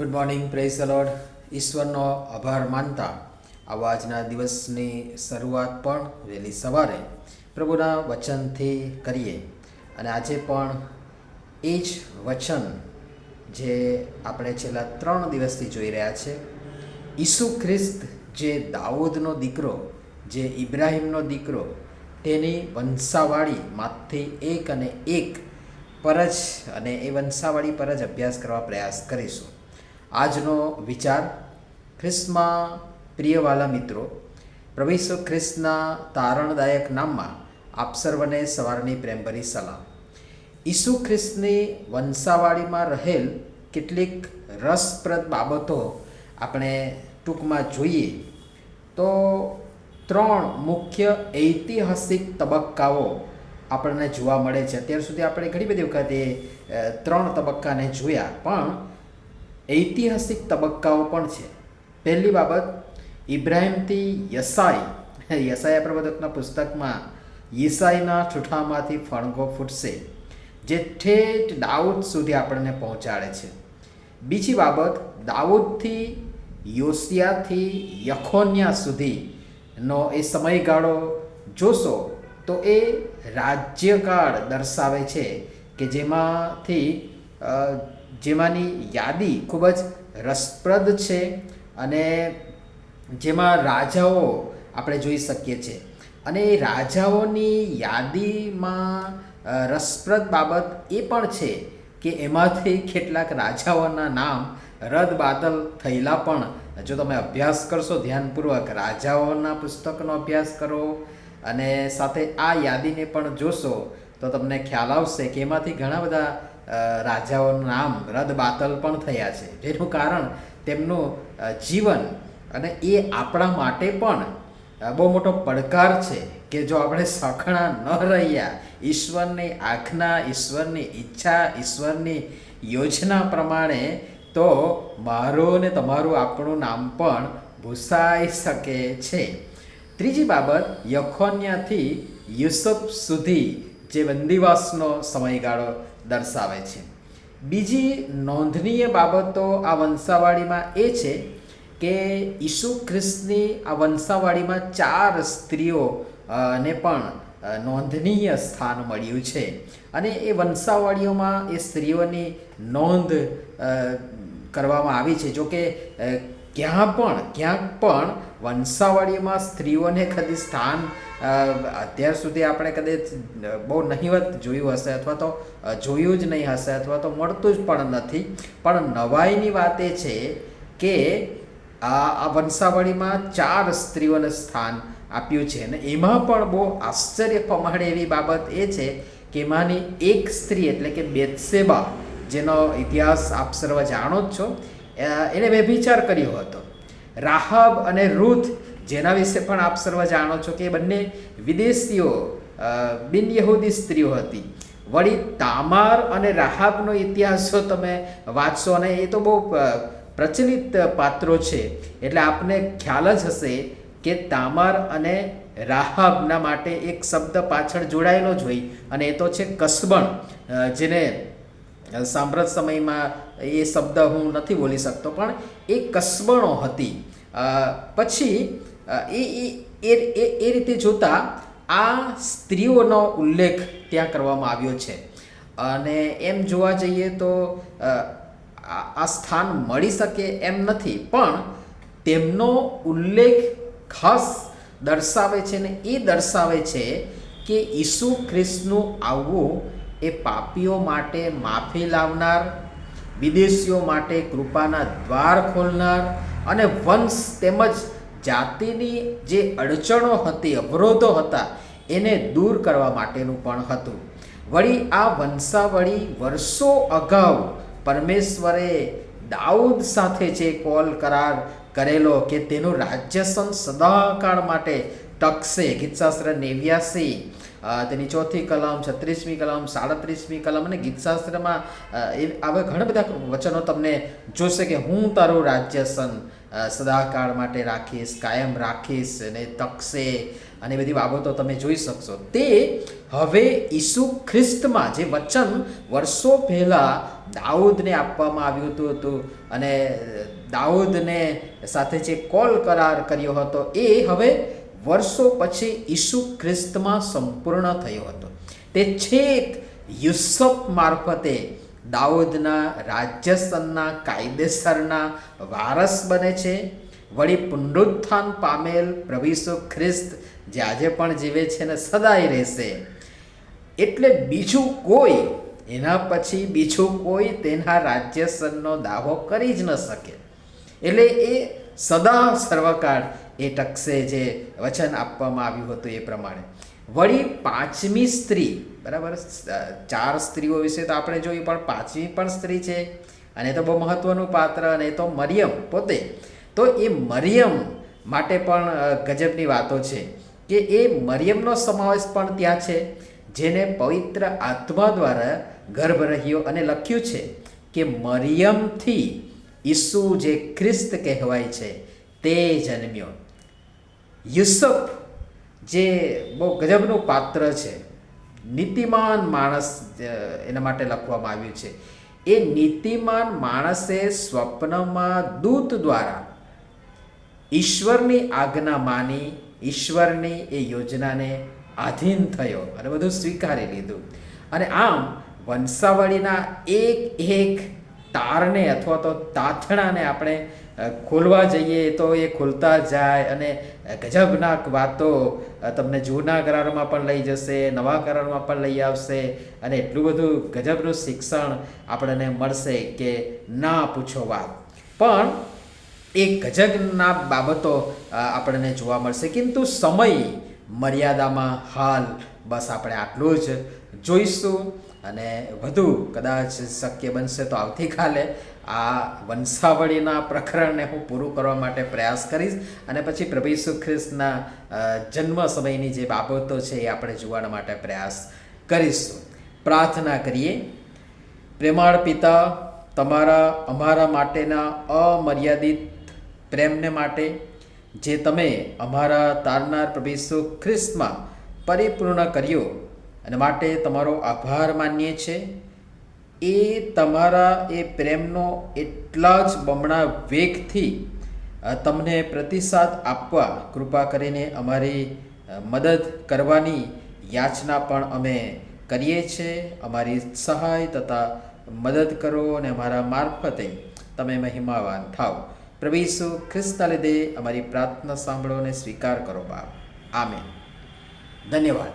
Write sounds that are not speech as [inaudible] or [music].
Good morning praise the Lord ઈશ્વરનો આભાર માનતા આવા આજના દિવસની શરૂઆત પણ વહેલી સવારે પ્રભુના વચનથી કરીએ. અને આજે પણ એ જ વચન જે આપણે છેલ્લા ત્રણ દિવસથી જોઈ રહ્યા છે. ઈસુ ખ્રિસ્ત જે દાઉદનો દીકરો, જે ઇબ્રાહીમનો દીકરો, તેની વંશાવાળીમાંથી એક અને એક પર જ અને એ વંશાવાળી પર જ અભ્યાસ કરવા પ્રયાસ કરીશું. આજનો વિચાર ખ્રિસ્તમાં પ્રિયવાલા મિત્રો પ્રભુ ખ્રિસ્તના તારણદાયક નામમાં આપ સર્વને સવારની પ્રેમભરી સલામ. ઈસુ ખ્રિસ્તની વંશાવાળીમાં રહેલ કેટલીક રસપ્રદ બાબતો આપણે ટૂંકમાં જોઈએ, તો ત્રણ મુખ્ય ઐતિહાસિક તબક્કાઓ આપણને જોવા મળે છે. અત્યાર સુધી આપણે ઘણી બધી વખતે ત્રણ તબક્કાને જોયા, પણ ઐતિહાસિક તબક્કાઓ પણ છે. પહેલી બાબત, ઇબ્રાહિમથી યસાઈ [laughs] યસાયા પ્રબોધકના પુસ્તકમાં યસાઈના ઠૂઠામાંથી ફણગો ફૂટશે, જે ઠેઠ દાઉદ સુધી આપણને પહોંચાડે છે. બીજી બાબત, દાઉદથી યોસિયાથી યખોન્યા સુધીનો એ સમયગાળો જોશો તો એ રાજ્યકાળ દર્શાવે છે કે જેમાંથી જેમાંની યાદી ખૂબ જ રસપ્રદ છે અને જેમાં રાજાઓ આપણે જોઈ શકીએ છીએ. અને રાજાઓની યાદીમાં રસપ્રદ બાબત એ પણ છે કે એમાંથી કેટલાક રાજાઓના નામ રદ બાદલ થયેલા પણ. જો તમે અભ્યાસ કરશો ધ્યાનપૂર્વક, રાજાઓના પુસ્તકનો અભ્યાસ કરો અને સાથે આ યાદીને પણ જોશો તો તમને ખ્યાલ આવશે કે એમાંથી ઘણા બધા રાજાઓના નામ રદ બાતલ પણ થયા છે. જેનું કારણ તેમનું જીવન અને એ આપણા માટે પણ બહુ મોટો પડકાર છે કે જો આપણે સખણા ન રહ્યા, ઈશ્વરની આજ્ઞા ઈશ્વરની ઈચ્છા, ઈશ્વરની યોજના પ્રમાણે તો મારું ને તમારું આપણું નામ પણ ભૂસાઈ શકે છે. ત્રીજી બાબત, યખોન્યાથી યુસુફ સુધી જે બંદીવાસનો સમયગાળો દર્શાવે છે. બીજી નોંધનીય બાબતો આ વંશાવાળીમાં એ છે કે ઈસુ ખ્રિસ્તની આ વંશાવાળીમાં ચાર સ્ત્રીઓ ને પણ નોંધનીય સ્થાન મળ્યું છે. અને એ વંશાવાળીઓમાં એ સ્ત્રીઓની નોંધ કરવામાં આવી છે. જોકે ક્યાં પણ, ક્યાંક પણ વંશાવળીમાં સ્ત્રીઓને કદી સ્થાન અત્યાર સુધી આપણે કદાચ બહુ નહીવત જોયું હશે અથવા તો જોયું જ નહીં હશે અથવા તો મળતું જ પણ નથી. પણ નવાઈની વાત એ છે કે આ વંશાવળીમાં ચાર સ્ત્રીઓને સ્થાન આપ્યું છે અને એમાં પણ બહુ આશ્ચર્ય પમાડે એવી બાબત એ છે કે એમાંની એક સ્ત્રી એટલે કે બેત્સેબા, જેનો ઇતિહાસ આપ સર્વ જાણો જ છો એણે વ્યભિચાર કર્યો હતો. રાહબ અને રૂથ જેના વિશે પણ આપ સર્વ જાણો છો કે બંને વિદેશીઓ બિન યહૂદી સ્ત્રીઓ હતી. વળી તામાર અને રાહાબનો ઇતિહાસ જો તમે વાંચશો અને એ તો બહુ પ્રચલિત પાત્રો છે, એટલે આપને ખ્યાલ જ હશે કે તામાર અને રાહાબના માટે એક શબ્દ પાછળ જોડાયેલો જ હોય અને એ તો છે કસબણ જેને સાંપ્રત સમયમાં એ શબ્દ હું નથી બોલી શકતો, પણ એ કસબણો હતી. પછી એ, એ- એ, એ- રીતે જોતા આ સ્ત્રીઓનો ઉલ્લેખ ત્યાં કરવામાં આવ્યો છે. અને એમ જોવા જઈએ તો આ સ્થાન મળી શકે એમ નથી, પણ તેમનો ઉલ્લેખ ખાસ દર્શાવે છે ને એ દર્શાવે છે કે ઈસુ ખ્રિસ્તનું આવવું એ પાપીઓ માટે માફી લાવનાર, વિદેશીઓ માટે કૃપાના દ્વાર ખોલનાર અને વંશ તેમજ જાતિની જે અડચણો હતી, અવરોધો હતા, એને દૂર કરવા માટેનું પણ હતું. વળી આ વંશાવળી વર્ષો અગાઉ પરમેશ્વરે દાઉદ સાથે જે કોલ કરાર કરેલો કે તેનું રાજ્યસન સદાકાળ માટે ટકશે. ગીતશાસ્ત્ર નેવ્યાસી તેની ચોથી કલમ છત્રીસમી કલમ સાડત્રીસમી કલમ અને ગીતશાસ્ત્રમાં એ આવા ઘણા બધા વચનો તમને જોશે કે હું તારું રાજ્ય સન અ, સદાકાળ માટે રાખીશ કાયમ રાખીશ અને તકશે અને બધી બાબતો તમે જોઈ શકશો. તે હવે ઈસુ ખ્રિસ્તમાં જે વચન વર્ષો પહેલાં દાઉદને આપવામાં આવ્યું હતું હતું અને દાઉદને સાથે જે કોલ કરાર કર્યો હતો એ હવે વર્ષો પછી ઈસુ ખ્રિસ્તમાં સંપૂર્ણ થયો હતો. તે છેક યુસફ મારફતે દાઉદના રાજ્યસનના, કાયદેસરના વારસ બને છે. વળી પુનરુત્થાન પામેલ પ્રભુ ખ્રિસ્ત જે આજે પણ જીવે છે ને સદાય રહેશે. એટલે બીજું કોઈ, એના પછી બીજું કોઈ તેના રાજ્યસનનો દાવો કરી જ ન શકે. એટલે એ સદા સર્વકાળ એ ટકસે જે વચન આપવામાં આવ્યું હતું એ પ્રમાણે. વળી પાંચમી સ્ત્રી, બરાબર? ચાર સ્ત્રીઓ વિશે તો આપણે જોયું, પણ પાંચમી પણ સ્ત્રી છે. અને એ તો બહુ મહત્વનું પાત્ર અને એ તો મરિયમ પોતે. તો એ મરિયમ માટે પણ ગજબની વાતો છે કે એ મરિયમનો સમાવેશ પણ ત્યાં છે, જેને પવિત્ર આત્મા દ્વારા ગર્ભ રહ્યો અને લખ્યું છે કે મરિયમથી ઈસુ જે ખ્રિસ્ત કહેવાય છે, તે જન્મ્યો. યુસુફ જે બહુ ગજબનું પાત્ર છે. નીતિમાન માણસ એના માટે લખવામાં આવ્યું છે. એ નીતિમાન માણસે સ્વપ્નમાં દૂત દ્વારા ઈશ્વરની આજ્ઞા માની, ઈશ્વરની એ યોજનાને આધીન થયો અને બધું સ્વીકારી લીધું. અને આમ વંશાવળીના એક એક તારને અથવા તો તાથણાને આપણે ખોલવા જઈએ તો એ ખોલતા જાય અને ગજબનાક વાતો તમને જૂના કરારમાં પણ લઈ જશે, નવા કરારમાં પણ લઈ આવશે અને એટલું બધું ગજબનું શિક્ષણ આપણને મળશે કે ના પૂછો વાત. પણ એ ગજબના બાબતો આપણને જોવા મળશે. કિંતુ સમય મર્યાદામાં હાલ બસ આપણે આટલું જ જોઈશું. અને વધુ કદાચ શક્ય બનશે તો આવતીકાલે આ વંશાવળીના પ્રકરણને હું પૂરું કરવા માટે પ્રયાસ કરીશ. અને પછી પ્રભુ ઈસુ ખ્રિસ્તના જન્મ સમયની જે બાબતો છે એ આપણે જોવાના માટે પ્રયાસ કરીશું. પ્રાર્થના કરીએ. પ્રેમાળ પિતા, તમારા, અમારા માટેના અમર્યાદિત પ્રેમને માટે, જે તમે અમારા તારનાર પ્રભુ ઈસુ ખ્રિસ્તમાં પરિપૂર્ણ કર્યો અને માટે તમારો આભાર માનીએ છીએ એ તમારા, એ પ્રેમનો એટલા જ બમણા વેગથી તમને પ્રતિસાદ આપવા કૃપા કરીને અમારી મદદ કરવાની યાચના પણ અમે કરીએ છીએ અમારી સહાય તથા મદદ કરો અને અમારા મારફતે તમે મહિમાવાન થાવ. પ્રભુ ઈસુ ખ્રિસ્તના લીધે અમારી પ્રાર્થના સાંભળો અને સ્વીકાર કરો બાપ. આમે ધન્યવાદ.